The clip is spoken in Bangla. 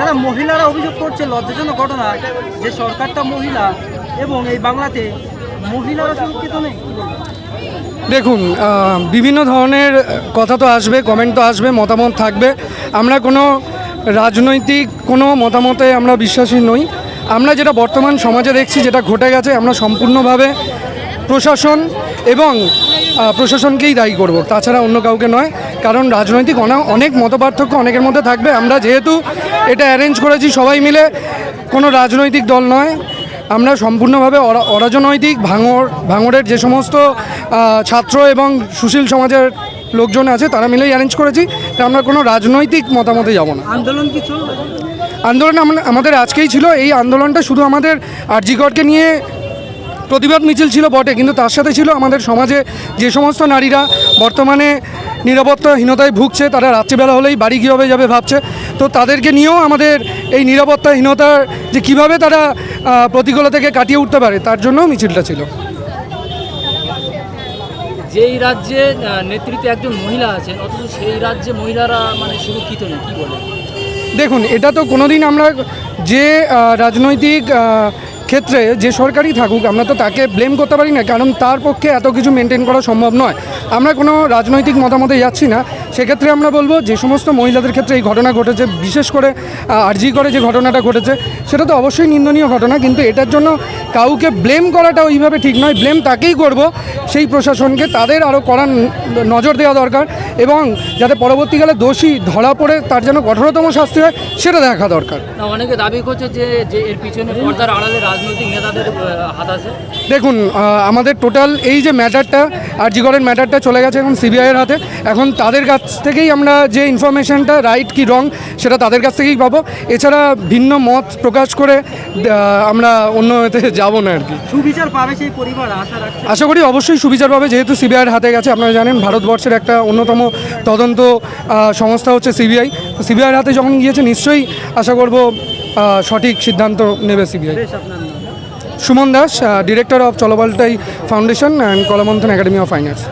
যারা মহিলারা অভিযোগ করছে, লজ্জাজনক ঘটনা যে সরকারটা মহিলা এবং এই বাংলাতে মহিলারা সুরক্ষিত নেই। দেখুন বিভিন্ন ধরনের কথা তো আসবে কমেন্ট তো আসবে, মতামত থাকবে। আমরা কোনো রাজনৈতিক কোনো মতামতে আমরা বিশ্বাসী নই। আমরা যেটা বর্তমান সমাজে দেখছি, যেটা ঘটে গেছে, আমরা সম্পূর্ণভাবে প্রশাসন এবং প্রশাসনকেই দায়ী করব। তাছাড়া অন্য কাউকে নয় কারণ রাজনৈতিক অনা- অনেক মতপার্থক্য অনেকের মধ্যে থাকবে। আমরা যেহেতু এটা অ্যারেঞ্জ করেছি সবাই মিলে কোনো রাজনৈতিক দল নয়। আমরা সম্পূর্ণভাবে অরা- অরাজনৈতিক ভাঙর ভাঙরের যে সমস্ত ছাত্র এবং সুশীল সমাজের লোকজন আছে তারা মিলেই অ্যারেঞ্জ করেছি। তা আমরা কোনো রাজনৈতিক মতামতে যাব না। আন্দোলন কি আন্দোলন আমাদের আজকেই ছিল। এই আন্দোলনটা শুধু আমাদের আরজিগড়কে নিয়ে প্রতিবাদ মিছিল ছিল বটে কিন্তু তার সাথে ছিল আমাদের সমাজে যে সমস্ত নারীরা বর্তমানে নিরাপত্তাহীনতায় ভুগছে তারা রাত্রিবেলা হলেই বাড়ি কীভাবে যাবে ভাবছে তো তাদেরকে নিয়েও আমাদের এই নিরাপত্তাহীনতার যে কীভাবে তারা প্রতিকূলতা থেকে কাটিয়ে উঠতে পারে তার জন্য মিছিলটা ছিল। যেই রাজ্যে নেতৃত্বে একজন মহিলা আছেন অথচ সেই রাজ্যে মহিলারা মানে সুরক্ষিত নেই কি বলে দেখুন এটা তো কোনোদিন আমরা যে রাজনৈতিক ক্ষেত্রে যে সরকারই থাকুক, আমরা তো তাকে ব্লেম করতে পারি না, কারণ তার পক্ষে এত কিছু মেনটেন করা সম্ভব নয়। আমরা কোনো রাজনৈতিক মতামতে যাচ্ছি না। সেক্ষেত্রে আমরা বলব যে সমস্ত মহিলাদের ক্ষেত্রে এই ঘটনা ঘটেছে, বিশেষ করে আরজি করে যে ঘটনাটা ঘটেছে, সেটা তো অবশ্যই নিন্দনীয় ঘটনা, কিন্তু এটার জন্য কাউকে ব্লেম করাটা ওইভাবে ঠিক নয়। ব্লেম তাকেই করব, সেই প্রশাসনকে, তাদের আরও কড়া নজর দেওয়া দরকার এবং যাতে পরবর্তীকালে দোষী ধরা পড়ে, তার যেন কঠোরতম শাস্তি হয়, সেটা দেখা দরকার। অনেকে দাবি করছে যে এর পিছনে পর্দার আড়ালে রাজনৈতিক নেতাদের হাত আছে? দেখুন আমাদের টোটাল এই যে ম্যাটারটা আর জিগরের ম্যাটারটা চলে গেছে এখন সিবিআইয়ের হাতে। এখন তাদের কাছ থেকেই আমরা যে ইনফরমেশনটা রাইট কি রং সেটা তাদের কাছ থেকেই পাবো। এছাড়া ভিন্ন মত প্রকাশ করে আমরা অন্য এতে যাব না আর কি। সুবিচার পাবে সেই পরিবার আশা আশা করি অবশ্যই সুবিচার পাবে যেহেতু সিবিআইয়ের হাতে গেছে। আপনারা জানেন ভারতবর্ষের একটা অন্যতম তদন্ত সংস্থা হচ্ছে সিবিআই। সিবিআইয়ের হাতে যখন গিয়েছে নিশ্চয়ই আশা করব সঠিক সিদ্ধান্ত নেবে CBI. Suman Das director of চলবালটাই foundation and কলামন্থন একাডেমি অফ ফাইন আর্টস